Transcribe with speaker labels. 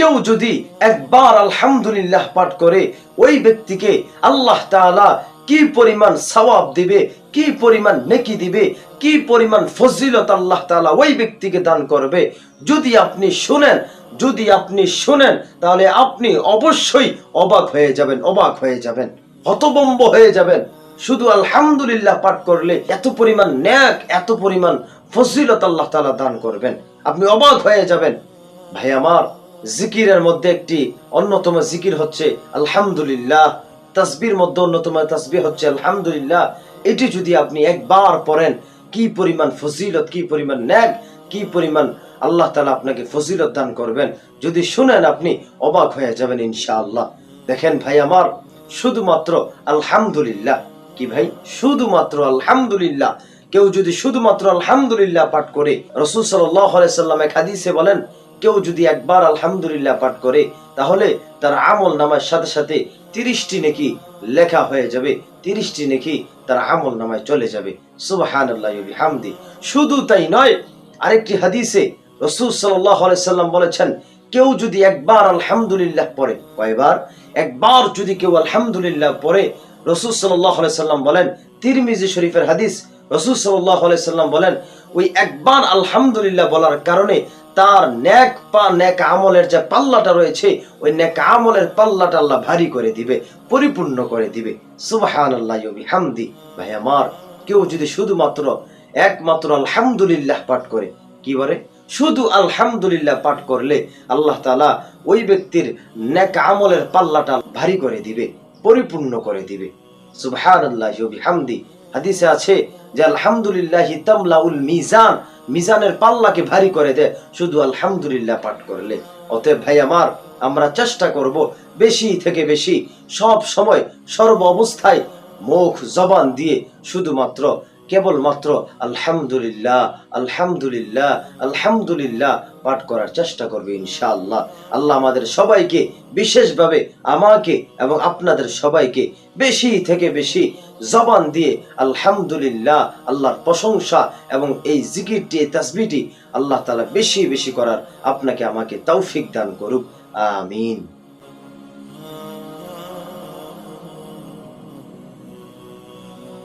Speaker 1: কেউ যদি একবার আলহামদুলিল্লাহ পাঠ করে ওই ব্যক্তিকে আল্লাহ তাআলা কি পরিমাণ সওয়াব দিবে, কি পরিমাণ নেকি দিবে, কি পরিমাণ ফজিলত আল্লাহ তাআলা ওই ব্যক্তিকে দান করবে, যদি আপনি শুনেন, যদি আপনি শুনেন, তাহলে আপনি অবশ্যই অবাক হয়ে যাবেন, অবাক হয়ে যাবেন, হতবম্ব হয়ে যাবেন। শুধু আলহামদুলিল্লাহ পাঠ করলে এত পরিমাণ ন্যাক, এত পরিমাণ ফজিলত আল্লাহ তাআলা দান করবেন। আপনি অবাক হয়ে যাবেন। ভাই আমার জিকিরের মধ্যে একটি অন্যতম জিকির হচ্ছে আলহামদুলিল্লাহ। তাসবির মধ্যে অন্যতম তাসবি হচ্ছে আলহামদুলিল্লাহ। এটি যদি আপনি একবার পড়েন, কি পরিমাণ ফজিলত, কি পরিমাণ ন্যাক, কি পরিমাণ আল্লাহ তাআলা আপনাকে ফজিলত দান করবেন, যদি শুনেন আপনি অবাক হয়ে যাবেন ইনশাআল্লাহ। দেখেন ভাই আমার, শুধুমাত্র আলহামদুলিল্লাহ। কি ভাই? শুধুমাত্র আলহামদুলিল্লাহ। কেউ যদি শুধুমাত্র আলহামদুলিল্লাহ পাঠ করে, রসুল সাল্লাম এক হাদিসে বলেন কেউ যদি একবার আলহামদুলিল্লাহ পাঠ করে, তাহলে তার আমল নামার সাথে সাথে তিরিশটি নেকি লেখা হয়ে যাবে, তিরিশটি নেকি তার আমল নামায় চলে যাবে। সুবাহান শুধু তাই নয়, আরেকটি হাদিসে রসুল সাল্লাম বলেছেন, কেউ যদি একবার আলহামদুলিল্লাহ পড়ে, কয়বার? একবার যদি কেউ আলহামদুলিল্লাহ পড়ে, রসুল সাল্লাম বলেন, তিরমিজি শরীফের হাদিস, রসুল সাল্লাম বলেন, ওই একবার আলহামদুলিল্লাহ বলার কারণে তার ন্যাক পা ন্যাক আমলের যে পাল্লাটা রয়েছে, ওই ন্যাক আমলের পাল্লাটা আল্লাহ ভারী করে দিবে, পরিপূর্ণ করে দিবে। সুবাহান আল্লাহ হামদি ভাই আমার, কেউ যদি শুধুমাত্র একমাত্র আলহামদুলিল্লাহ পাঠ করে, কি বলে? শুধু আলহামদুলিল্লাহ পাঠ করলে আল্লাহ তালা ওই ব্যক্তির ন্যাক আমলের পাল্লাটা ভারী করে দিবে, পরিপূর্ণ করে দিবে। সুবহান আল্লাহ হামদি হাদিসে আছে যে, আলহামদুলিল্লাহ তামলাউল মিজান মিজানের পাল্লাকে ভারী করে দেয় শুধু আলহামদুলিল্লাহ পাঠ করলে। অতএব ভাই আমার, আমরা চেষ্টা করব বেশি থেকে বেশি সব সময় সর্ব অবস্থায় মুখ জবান দিয়ে শুধুমাত্র কেবলমাত্র আলহামদুলিল্লাহ আলহামদুলিল্লাহ আলহামদুলিল্লাহ পাঠ করার চেষ্টা করবে ইনশাআল্লাহ। আল্লাহ আমাদের সবাইকে বিশেষভাবে আমাকে এবং আপনাদের সবাইকে বেশি থেকে বেশি জবান দিয়ে আলহামদুলিল্লাহ, আল্লাহর প্রশংসা এবং এই জিকিরটি, এই তাসবিটি আল্লাহ তালা বেশি বেশি করার আপনাকে আমাকে তৌফিক দান করুক। আমিন।